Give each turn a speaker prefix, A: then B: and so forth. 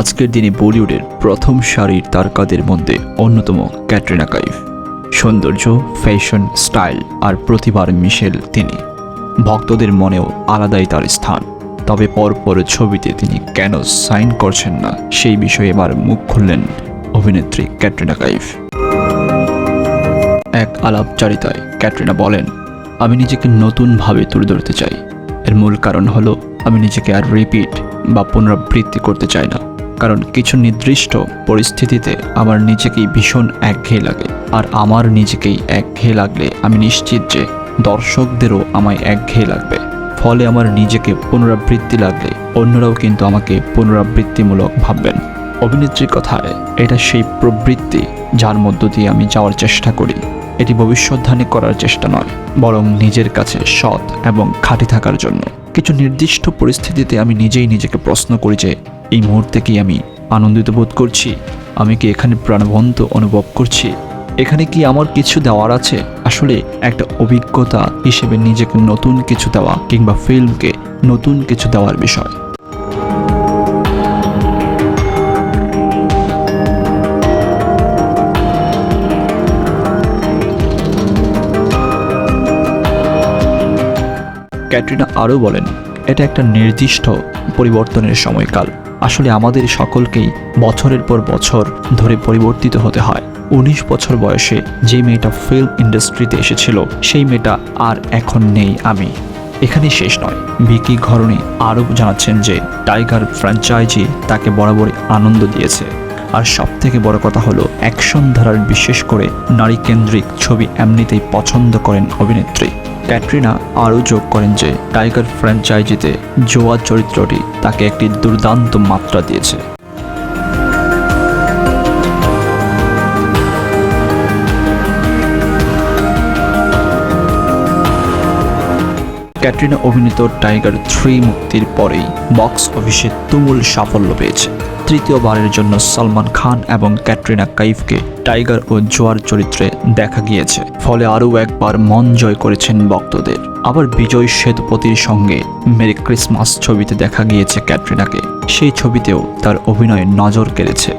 A: আজকের দিনে বলিউডের প্রথম সারির তারকাদের মধ্যে অন্যতম ক্যাটরিনা কাইফ। সৌন্দর্য, ফ্যাশন, স্টাইল আর প্রতিভার মিশেল তিনি। ভক্তদের মনেও আলাদাই তার স্থান। তবে পরপর ছবিতে তিনি কেন সাইন করছেন না, সেই বিষয়ে এবার মুখ খুললেন অভিনেত্রী ক্যাটরিনা কাইফ। এক আলাপচারিতায় ক্যাটরিনা বলেন, আমি নিজেকে নতুনভাবে তুলে ধরতে চাই। এর মূল কারণ হলো, আমি নিজেকে আর রিপিট বা পুনরাবৃত্তি করতে চাই না। কারণ কিছু নির্দিষ্ট পরিস্থিতিতে আমার নিজেকেই ভীষণ একঘেয়ে লাগে। আর আমার নিজেকেই একঘেয়ে লাগলে আমি নিশ্চিত যে দর্শকদেরও আমায় একঘেয়ে লাগবে। ফলে আমার নিজেকে পুনরাবৃত্তি লাগলে অন্যরাও কিন্তু আমাকে পুনরাবৃত্তিমূলক ভাববেন। অভিনেত্রীর কথায়, এটা সেই প্রবৃত্তি যার মধ্য দিয়ে আমি যাওয়ার চেষ্টা করি। এটি ভবিষ্যৎধানী করার চেষ্টা নয়, বরং নিজের কাছে সৎ এবং খাঁটি থাকার জন্য। কিছু নির্দিষ্ট পরিস্থিতিতে আমি নিজেই নিজেকে প্রশ্ন করি যে এই মুহূর্তে কি আমি আনন্দিত বোধ করছি? আমি কি এখানে প্রাণবন্ত অনুভব করছি? এখানে কি আমার কিছু দেওয়ার আছে? আসলে একটা অভিজ্ঞতা হিসেবে নিজেকে নতুন কিছু দেওয়া কিংবা ফিল্মকে নতুন কিছু দেওয়ার বিষয়। ক্যাটরিনা আরও বলেন, এটা একটা নির্দিষ্ট পরিবর্তনের সময়কাল। আসলে আমাদের সকলকেই বছরের পর বছর ধরে পরিবর্তিত হতে হয়। উনিশ বছর বয়সে যে মেয়েটা ফিল্ম ইন্ডাস্ট্রিতে এসেছিল, সেই মেয়েটা আর এখন নেই আমি। এখানে শেষ নয়। ভিকি ঘরণী আরও জানাচ্ছেন যে, টাইগার ফ্র্যাঞ্চাইজি তাকে বরাবরই আনন্দ দিয়েছে। আর সব থেকে বড় কথা হলো, অ্যাকশন ধারার বিশেষ করে নারী কেন্দ্রিক ছবি এমনিতেই পছন্দ করেন অভিনেত্রী। ক্যাটরিনা আরও যোগ করেন যে টাইগার ফ্র্যাঞ্চাইজিতে জোয়া চরিত্রটি তাকে একটি দুর্দান্ত মাত্রা দিয়েছে। ক্যাটরিনা অভিনীত টাইগার থ্রি মুক্তির পরেই বক্স অফিসে তুমুল সাফল্য পেয়েছে। তৃতীয়বারের জন্য সলমান খান এবং ক্যাটরিনা কাইফকে টাইগার ও জোয়ার চরিত্রে দেখা গিয়েছে। ফলে আরও একবার মন জয় করেছেন ভক্তদের। আবার বিজয় সেতুপতির সঙ্গে মেরি ক্রিসমাস ছবিতে দেখা গিয়েছে ক্যাটরিনাকে। সেই ছবিতেও তার অভিনয় নজর কেড়েছে।